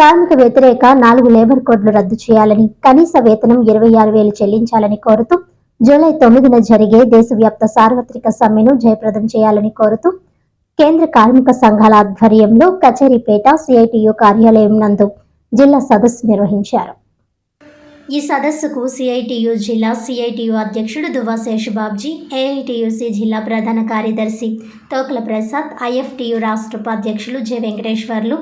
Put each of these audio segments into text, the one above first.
కార్మిక వ్యతిరేక నాలుగు లేబర్ కోడ్లు రద్దు చేయాలని కనీస వేతనం ఇరవై ఆరు వేలు చెల్లించాలని కోరుతూ జూలై తొమ్మిదిన జరిగే దేశవ్యాప్త సార్వత్రిక సమ్మెను జయప్రదం చేయాలని కోరుతూ కేంద్ర కార్మిక సంఘాల ఆధ్వర్యంలో కచేరీపేట సిఐటియు కార్యాలయం నందు జిల్లా సదస్సు నిర్వహించారు. ఈ సదస్సుకు సిఐటియు జిల్లా సిఐటియు అధ్యక్షుడు దువ్వా శేషబాబ్జీ ఏఐటియుసి జిల్లా ప్రధాన కార్యదర్శి తోకల ప్రసాద్ ఐఎఫ్టియు రాష్ట్ర ఉపాధ్యక్షులు J Venkateswarlu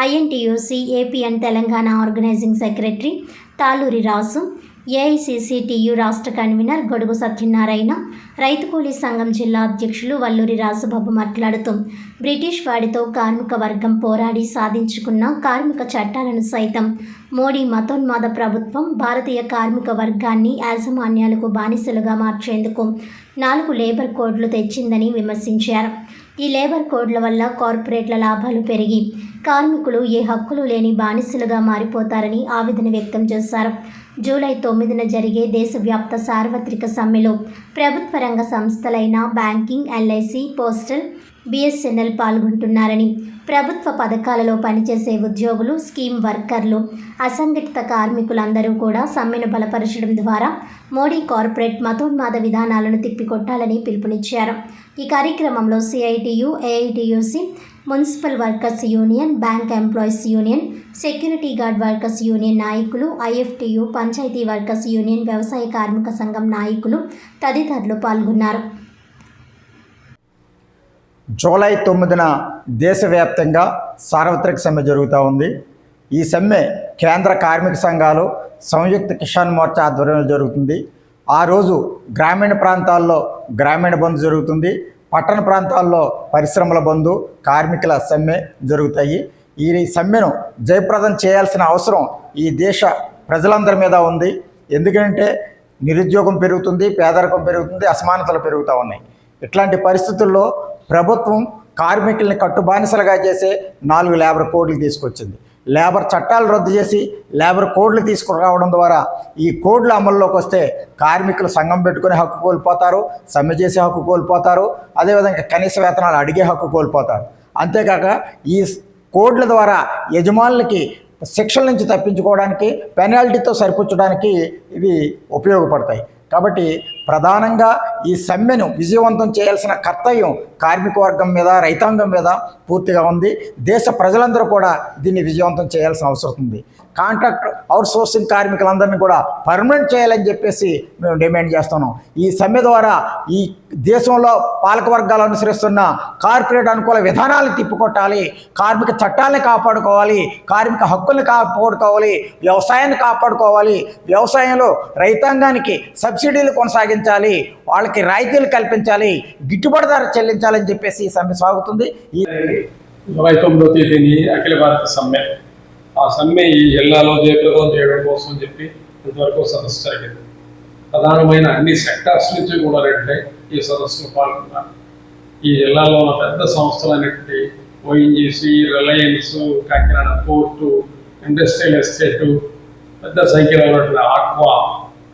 INTUC AP and Telangana organizing secretary Taluri Rasu AICCTU రాష్ట్ర కన్వీనర్ గొడుగు సత్యనారాయణ రైతు కూలీ సంఘం జిల్లా అధ్యక్షులు వల్లూరి రాసుబాబు మాట్లాడుతూ బ్రిటిష్ వాడితో కార్మిక వర్గం పోరాడి సాధించుకున్న కార్మిక చట్టాలను సైతం మోడీ మతోన్మాద ప్రభుత్వం భారతీయ కార్మిక వర్గాన్ని యాజమాన్యాలకు బానిసలుగా మార్చేందుకు నాలుగు లేబర్ కోడ్లు తెచ్చిందని విమర్శించారు. ఈ లేబర్ కోడ్ల వల్ల కార్పొరేట్ల లాభాలు పెరిగి కార్మికులు ఏ హక్కులు లేని బానిసలుగా మారిపోతారని ఆవేదన వ్యక్తం చేశారు. జూలై తొమ్మిదిన జరిగే దేశవ్యాప్త సార్వత్రిక సమ్మెలో ప్రభుత్వ రంగ సంస్థలైన బ్యాంకింగ్ ఎల్ఐసి పోస్టల్ బిఎస్ఎన్ఎల్ పాల్గొంటున్నారని ప్రభుత్వ పథకాలలో పనిచేసే ఉద్యోగులు స్కీమ్ వర్కర్లు అసంఘటిత కార్మికులందరూ కూడా సమ్మెను బలపరచడం ద్వారా మోడీ కార్పొరేట్ మతోన్మాద విధానాలను తిప్పికొట్టాలని పిలుపునిచ్చారు. ఈ కార్యక్రమంలో CITU AITUC municipal workers union bank employees union security guard workers union నాయకులు ఐఎఫ్టియు పంచాయతీ వర్కర్స్ యూనియన్ వ్యవసాయ కార్మిక సంఘం నాయకులు తదితరులు పాల్గొన్నారు. జూలై తొమ్మిదిన దేశవ్యాప్తంగా సార్వత్రిక సమ్మె జరుగుతూ ఉంది. ఈ సమ్మె కేంద్ర కార్మిక సంఘాలు సంయుక్త కిసాన్ మోర్చా ఆధ్వర్యంలో జరుగుతుంది. ఆ రోజు గ్రామీణ ప్రాంతాల్లో గ్రామీణ బంద్ జరుగుతుంది. పట్టణ ప్రాంతాల్లో పరిశ్రమల బంధు కార్మికుల సమ్మె జరుగుతాయి. ఈ సమ్మెను జయప్రదం చేయాల్సిన అవసరం ఈ దేశ ప్రజలందరి మీద ఉంది. ఎందుకంటే నిరుద్యోగం పెరుగుతుంది పేదరికం పెరుగుతుంది అసమానతలు పెరుగుతూ ఉన్నాయి. ఇట్లాంటి పరిస్థితుల్లో ప్రభుత్వం కార్మికుల్ని కట్టుబానిసలుగా చేసే నాలుగు లేబర్ కోడ్లు తీసుకొచ్చింది. లేబర్ చట్టాలు రద్దు చేసి లేబర్ కోడ్లు తీసుకురావడం ద్వారా ఈ కోడ్లు అమల్లోకి వస్తే కార్మికులు సంఘం పెట్టుకునే హక్కు కోల్పోతారు సమ్మె చేసే హక్కు కోల్పోతారు అదేవిధంగా కనీస వేతనాలు అడిగే హక్కు కోల్పోతారు. అంతేకాక ఈ కోడ్ల ద్వారా యజమానులకి శిక్షల నుంచి తప్పించుకోవడానికి పెనాల్టీతో సరిపుచ్చడానికి ఇవి ఉపయోగపడతాయి. కాబట్టి ప్రధానంగా ఈ సమ్మెను విజయవంతం చేయాల్సిన కర్తవ్యం కార్మిక వర్గం మీద రైతాంగం మీద పూర్తిగా ఉంది. దేశ ప్రజలందరూ కూడా దీన్ని విజయవంతం చేయాల్సిన అవసరం ఉంది. కాంట్రాక్ట్ అవుట్సోర్సింగ్ కార్మికులందరినీ కూడా పర్మనెంట్ చేయాలని చెప్పేసి మేము డిమాండ్ చేస్తున్నాం. ఈ సమ్మె ద్వారా ఈ దేశంలో పాలక వర్గాలు అనుసరిస్తున్న కార్పొరేట్ అనుకూల విధానాలను తిప్పికొట్టాలి. కార్మిక చట్టాలను కాపాడుకోవాలి. కార్మిక హక్కుల్ని కాపాడుకోవాలి. వ్యవసాయాన్ని కాపాడుకోవాలి. వ్యవసాయంలో రైతాంగానికి సబ్సిడీలు కొనసాగించాలి. వాళ్ళకి రాయితీలు కల్పించాలి. గిట్టుబాటు ధర చెల్లించాలని చెప్పేసి ఈ సమ్మె సాగుతుంది. ఈ ఇరవై తొమ్మిదో తేదీని అఖిల భారత సమ్మె. ఆ సమ్మె ఈ జిల్లాలో జయప్రదం చేయడం కోసం చెప్పి ఇంతవరకు సదస్సు జరిగింది. ప్రధానమైన అన్ని సెక్టార్స్ నుంచి కూడా రండి ఈ సదస్సులో పాల్గొన్నారు. ఈ జిల్లాలో ఉన్న పెద్ద సంస్థలన్నింటి ONGC Reliance Kakinada port industrial estate పెద్ద సంఖ్యలో ఉన్నటువంటి ఆక్వా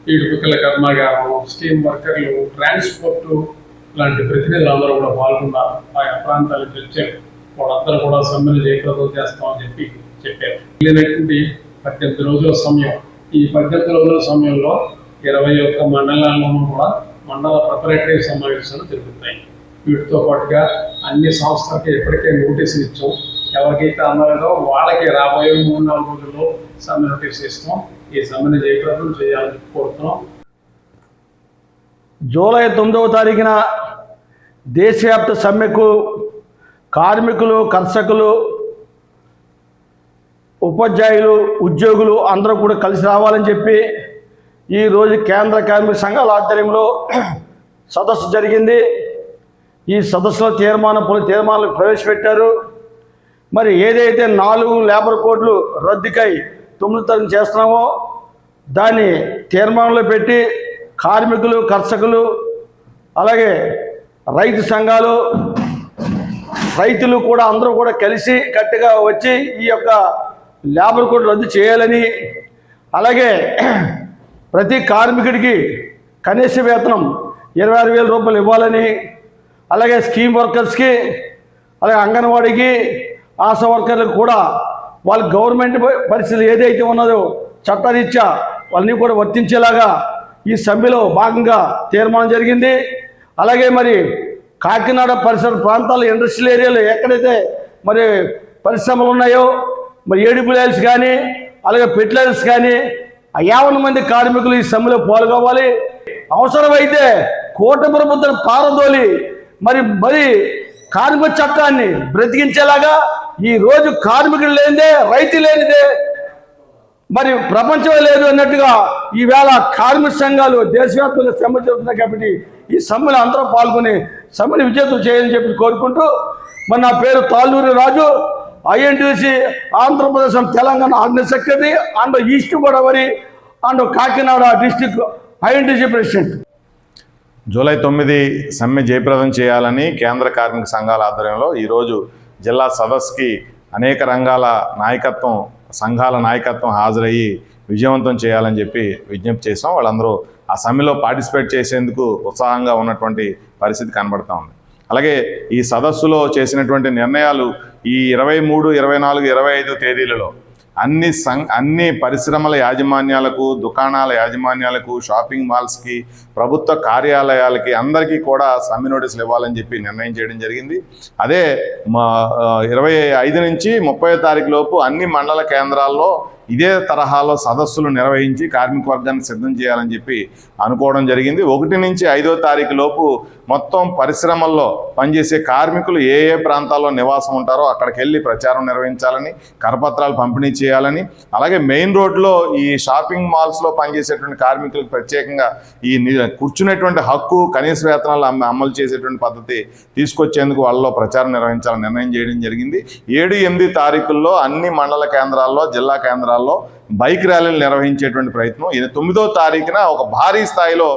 ఈడుపుకల కర్మాగారం స్టీమ్ వర్కర్లు ట్రాన్స్పోర్టు లాంటి ప్రతినిధులు అందరూ కూడా పాల్గొన్నారు. ఆయా ప్రాంతాలకు వచ్చారు. వాళ్ళందరూ కూడా సమ్మెను జయప్రదం చేస్తామని చెప్పి చెప్పారు వెళ్ళినటువంటి పద్దెనిమిది రోజుల సమయం. ఈ పద్దెనిమిది రోజుల సమయంలో ఇరవై ఒక్క మండలాల్లోనూ కూడా మండల ప్రిపరేటరీ సమావేశాలు జరుగుతాయి. వీటితో పాటుగా అన్ని సంస్థలకి ఇప్పటికే నోటీసులు ఇచ్చాం. ఎవరికైతే అందలేదో వాళ్ళకి రాబోయే మూడు నాలుగు రోజుల్లో సమ్మె నోటీస్ ఇస్తాం. ఈ సమ్మెను జయప్రదం చేయాలని కోరుతున్నాం. జూలై తొమ్మిదవ తారీఖున దేశవ్యాప్త సమ్మెకు కార్మికులు కర్షకులు ఉపాధ్యాయులు ఉద్యోగులు అందరూ కూడా కలిసి రావాలని చెప్పి ఈరోజు కేంద్ర కార్మిక సంఘాల ఆధ్వర్యంలో సదస్సు జరిగింది. ఈ సదస్సులో తీర్మానం పలు తీర్మానాలు ప్రవేశపెట్టారు. మరి ఏదైతే నాలుగు లేబర్ కోడ్లు రద్దుకై తొమ్మిది తరగతి చేస్తున్నామో దాన్ని తీర్మానంలో పెట్టి కార్మికులు కర్షకులు అలాగే రైతు సంఘాలు రైతులు కూడా అందరూ కూడా కలిసి గట్టిగా వచ్చి ఈ యొక్క లేబర్ కోడ్ రద్దు చేయాలని అలాగే ప్రతి కార్మికుడికి కనీస వేతనం ఇరవై ఆరు వేల రూపాయలు ఇవ్వాలని అలాగే స్కీమ్ వర్కర్స్కి అలాగే అంగన్వాడీకి ఆశా వర్కర్లకు కూడా వాళ్ళ గవర్నమెంట్ పరిస్థితులు ఏదైతే ఉన్నదో చట్టరీత్యా వాళ్ళని కూడా వర్తించేలాగా ఈ సభ్యలో భాగంగా తీర్మానం జరిగింది. అలాగే మరి కాకినాడ పరిసర ప్రాంతాల ఇండస్ట్రియల్ ఏరియాలో ఎక్కడైతే మరి పరిశ్రమలు ఉన్నాయో మరి ఏడుపులేల్స్ కానీ అలాగే పెట్లర్స్ కానీ యావన మంది కార్మికులు ఈ సమ్మెలో పాల్గొవాలి. అవసరమైతే కోట ప్రభుత్వం పారదోలి మరి మరి కార్మిక చట్టాన్ని బ్రతికించేలాగా ఈ రోజు కార్మికులు లేనిదే రైతు లేనిదే మరి ప్రపంచమే లేదు అన్నట్టుగా ఈవేళ కార్మిక సంఘాలు దేశవ్యాప్తంగా సమ్మె జరుగుతున్నాయి కాబట్టి ఈ సమ్మెలో అందరూ పాల్గొని సమ్మెను విజేతం చేయాలని చెప్పి కోరుకుంటూ మరి నా పేరు Talluri Raju. INTUC Andhra Pradesh and Telangana organize secretary and east Godavari and Kakinada district INTUC president. July తొమ్మిది సమ్మె జయప్రదం చేయాలని కేంద్ర కార్మిక సంఘాల ఆధ్వర్యంలో ఈరోజు జిల్లా సదస్సుకి అనేక రంగాల నాయకత్వం సంఘాల నాయకత్వం హాజరయ్యి విజయవంతం చేయాలని చెప్పి విజ్ఞప్తి చేసాం వాళ్ళందరూ ఆ సమ్మెలో పార్టిసిపేట్ చేసేందుకు ఉత్సాహంగా ఉన్నటువంటి పరిస్థితి కనబడతా ఉంది. అలాగే ఈ సదస్సులో చేసినటువంటి నిర్ణయాలు ఈ ఇరవై మూడు ఇరవై నాలుగు ఇరవై ఐదు తేదీలలో అన్ని సం అన్ని పరిశ్రమల యాజమాన్యాలకు దుకాణాల యాజమాన్యాలకు షాపింగ్ మాల్స్కి ప్రభుత్వ కార్యాలయాలకి అందరికీ కూడా సమ్మె నోటీసులు ఇవ్వాలని చెప్పి నిర్ణయం చేయడం జరిగింది. అదే మా ఇరవై ఐదు నుంచి ముప్పై తారీఖు లోపు అన్ని మండల కేంద్రాల్లో ఇదే తరహాలో సదస్సులు నిర్వహించి కార్మిక వర్గాన్ని సిద్ధం చేయాలని చెప్పి అనుకోవడం జరిగింది. ఒకటి నుంచి ఐదో తారీఖు లోపు మొత్తం పరిశ్రమల్లో పనిచేసే కార్మికులు ఏ ఏ ప్రాంతాల్లో నివాసం ఉంటారో అక్కడికి వెళ్ళి ప్రచారం నిర్వహించాలని కరపత్రాలు పంపిణీ చేయాలని అలాగే మెయిన్ రోడ్లో ఈ షాపింగ్ మాల్స్లో పనిచేసేటువంటి కార్మికులకు ప్రత్యేకంగా ఈ కూర్చునేటువంటి హక్కు కనీస వేతనాలు అమలు చేసేటువంటి పద్ధతి తీసుకొచ్చేందుకు వాళ్ళలో ప్రచారం నిర్వహించాలని నిర్ణయం చేయడం జరిగింది. ఏడు ఎనిమిది తారీఖుల్లో అన్ని మండల కేంద్రాల్లో జిల్లా కేంద్రాల్లో బైక్ ర్యాలీలు నిర్వహించేటువంటి ప్రయత్నం. ఇది తొమ్మిదో తారీఖున ఒక భారీ స్థాయిలో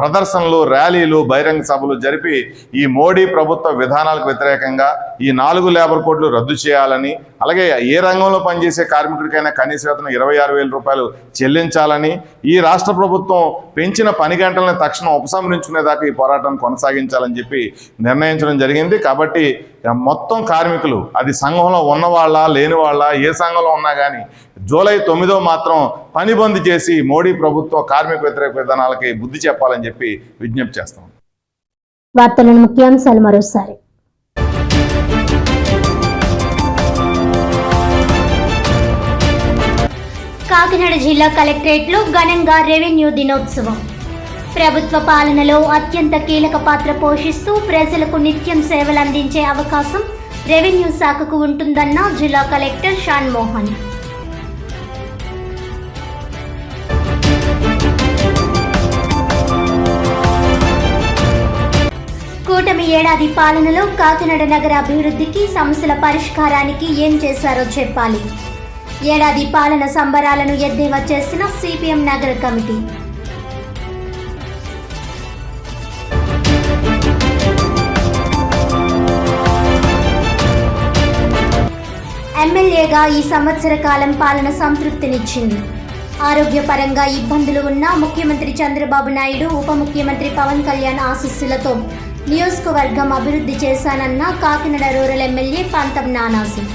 ప్రదర్శనలు ర్యాలీలు బహిరంగ సభలు జరిపి ఈ మోడీ ప్రభుత్వ విధానాలకు వ్యతిరేకంగా ఈ నాలుగు లేబర్ కోడ్లు రద్దు చేయాలని అలాగే ఏ రంగంలో పనిచేసే కార్మికుడికైనా కనీస వేతనం ఇరవై ఆరు వేల రూపాయలు చెల్లించాలని ఈ రాష్ట్ర ప్రభుత్వం పెంచిన పని గంటలను తక్షణం ఉపసంహరించుకునేదాకా ఈ పోరాటం కొనసాగించాలని చెప్పి నిర్ణయించడం జరిగింది. కాబట్టి మొత్తం కార్మికులు అది సంఘంలో ఉన్నవాళ్ళ లేని వాళ్ళ ఏ సంఘంలో ఉన్నా కానీ జూలై తొమ్మిదో మాత్రం పని బంద్ చేసి మోడీ ప్రభుత్వ కార్మిక వ్యతిరేక విధానాలకి బుద్ధి చెప్పాలని చెప్పి విజ్ఞప్తి చేస్తాం వార్తలను ముఖ్యాంశాలు మరోసారి. కాకినాడ జిల్లా కలెక్టరేట్లో ఘనంగా రెవెన్యూ దినోత్సవం. ప్రభుత్వ పాలనలో అత్యంత కీలక పాత్ర పోషిస్తూ ప్రజలకు నిత్యం సేవలు అందించే అవకాశం రెవెన్యూ శాఖకు ఉంటుందన్న జిల్లా కలెక్టర్ షాన్ మోహన్ కూటమి ఏడాది పాలనలో కాకినాడ నగర అభివృద్ధికి సమస్యల పరిష్కారానికి ఏం చేశారో చెప్పాలి. ఏడాది పాలన సంబరాలను ఎద్దేవా చేసిన సిపిఎం నగర కమిటీ. ఎమ్మెల్యేగా ఈ సంవత్సర కాలం పాలన సంతృప్తినిచ్చింది. ఆరోగ్యపరంగా ఇబ్బందులు ఉన్న ముఖ్యమంత్రి చంద్రబాబు నాయుడు ఉప ముఖ్యమంత్రి పవన్ కళ్యాణ్ ఆశీస్సులతో నియోజకవర్గం అభివృద్ధి చేశానన్న కాకినాడ రూరల్ ఎమ్మెల్యే పంతం నానాసింగ్